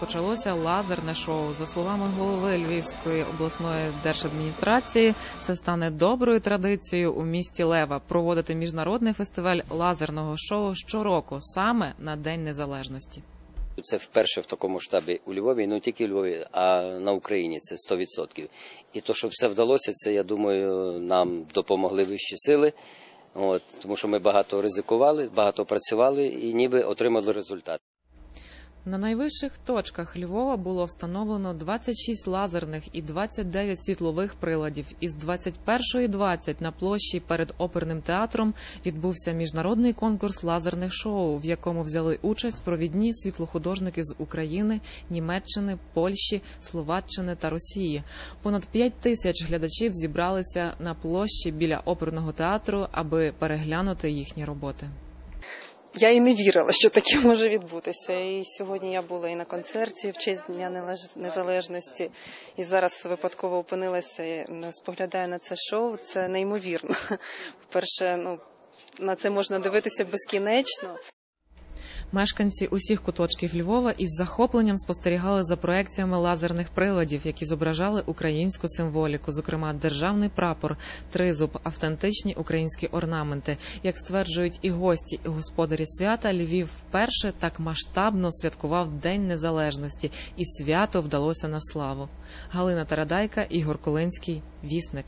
Почалося лазерне шоу. За словами голови Львівської обласної держадміністрації, це стане доброю традицією у місті Лева проводити міжнародний фестиваль лазерного шоу щороку, саме на День Незалежності. Це вперше в такому штабі у Львові, ну тільки у Львові, а на Україні це 100%. І то, що все вдалося, це я думаю, нам допомогли вищі сили. От, тому що ми багато ризикували, багато працювали і ніби отримали результат. На найвищих точках Львова було встановлено 26 лазерних і 29 світлових приладів. Із 21.20 на площі перед оперним театром відбувся міжнародний конкурс лазерних шоу, в якому взяли участь провідні світлохудожники з України, Німеччини, Польщі, Словаччини та Росії. Понад 5 тисяч глядачів зібралися на площі біля оперного театру, аби переглянути їхні роботи. Я і не вірила, що таке може відбутися. І сьогодні я була і на концерті в честь Дня Незалежності, і зараз випадково опинилася і споглядаю на це шоу. Це неймовірно. По-перше, ну на це можна дивитися безкінечно. Мешканці усіх куточків Львова із захопленням спостерігали за проекціями лазерних приладів, які зображали українську символіку, зокрема державний прапор, тризуб, автентичні українські орнаменти. Як стверджують і гості, і господарі свята, Львів вперше так масштабно святкував День Незалежності, і свято вдалося на славу. Галина Тарадайка, Ігор Колинський, Вісник.